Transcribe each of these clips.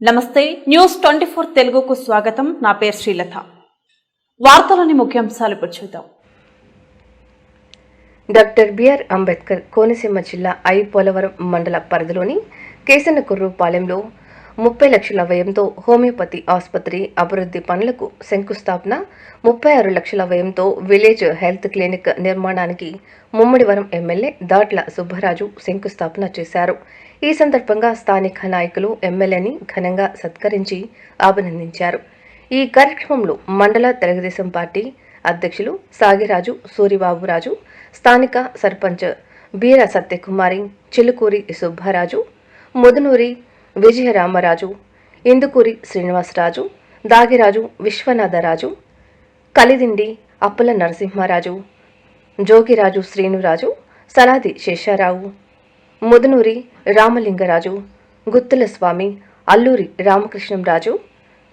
నమస్తే news twenty four తెలుగుకు స్వాగతం. నా పేరు శ్రీలత. వార్తలోని ముఖ్యాంశాలు ఇప్పుడు చూద్దాం. డాక్టర్ బిఆర్ అంబేద్కర్ కోనసీమ జిల్లా ఐ పోలవరం మండల పరిధిలోని కేసనకుర్రు పాలెంలో ముప్పై లక్షల వ్యయంతో హోమియోపతి ఆసుపత్రి అభివృద్ధి పనులకు శంకుస్థాపన ముప్పై ఆరు లక్షల వ్యయంతో విలేజ్ హెల్త్ క్లినిక్ నిర్మాణానికి ముమ్మడివరం ఎమ్మెల్యే దాట్ల సుబ్బరాజు శంకుస్థాపన చేశారు. ఈ సందర్భంగా స్థానిక నాయకులు ఎమ్మెల్యేని ఘనంగా సత్కరించి అభినందించారు. ఈ కార్యక్రమంలో మండల తెలుగుదేశం పార్టీ అధ్యక్షులు సాగిరాజు సూరిబాబురాజు స్థానిక సర్పంచ్ బీర సత్యకుమారి చిలుకూరి సుబ్బారాజు ముదునూరి విజయరామరాజు ఇందుకూరి శ్రీనివాసరాజు దాగిరాజు విశ్వనాథరాజు కలిదిండి అప్పల నరసింహారాజు జోగిరాజు శ్రీనురాజు సలాది శేషారావు ముదునూరి రామలింగరాజు గుత్తుల స్వామి అల్లూరి రామకృష్ణంరాజు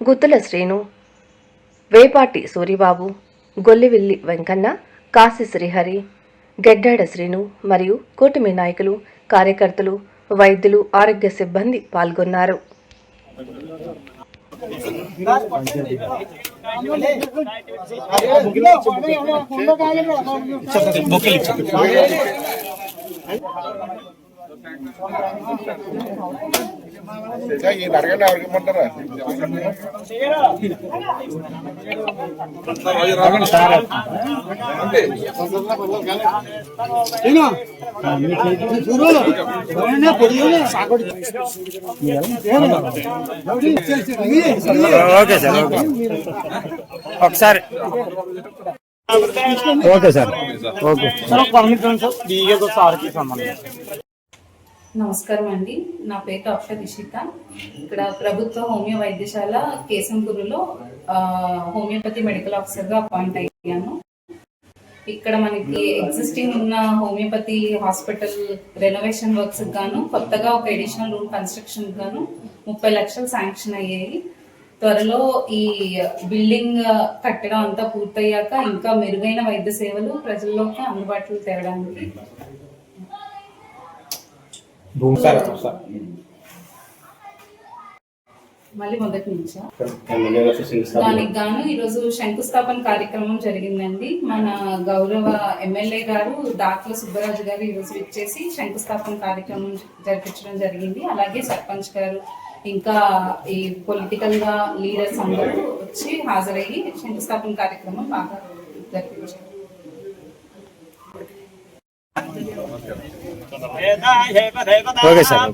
గుత్తుల శ్రీను వేపాటి సూరిబాబు గొల్లివిల్లి వెంకన్న కాశీ శ్రీహరి గెడ్డాడ శ్రీను మరియు కూటమి నాయకులు కార్యకర్తలు వైద్యులు ఆరోగ్య సిబ్బంది పాల్గొన్నారు. ఈ అడగండి ఎవరికి ఇమ్మంటారా ఓకే సార్. ఓకే. ఒకసారి ఓకే సార్. ఓకే నమస్కారం అండి. నా పేరు డాక్టర్ ఇషిత ఇక్కడ ప్రభుత్వ హోమియో వైద్యశాల కేసంపూర్లో హోమియోపతి మెడికల్ ఆఫీసర్గా అపాయింట్ అయ్యాను. ఇక్కడ మనకి ఎగ్జిస్టింగ్ ఉన్న హోమియోపతి హాస్పిటల్ రెనోవేషన్ వర్క్స్ గాను కొత్తగా ఒక ఎడిషనల్ రూమ్ కన్స్ట్రక్షన్ గాను ముప్పై లక్షలు శాంక్షన్ అయ్యాయి. త్వరలో ఈ బిల్డింగ్ కట్టడం అంతా పూర్తయ్యాక ఇంకా మెరుగైన వైద్య సేవలు ప్రజల్లోకి అందుబాటులో తేవడానికి మళ్ళీ మొదటి నుంచా దానికి గాను ఈరోజు శంకుస్థాపన కార్యక్రమం జరిగిందండి. మన గౌరవ ఎమ్మెల్యే గారు దాట్ల సుబ్బరాజు గారు ఈరోజు ఇచ్చేసి శంకుస్థాపన కార్యక్రమం జరిపించడం జరిగింది. అలాగే సర్పంచ్ గారు ఇంకా ఈ పొలిటికల్గా లీడర్స్ అందరూ వచ్చి హాజరయ్యి శంకుస్థాపన కార్యక్రమం బాగా జరిపించారు. Okay sir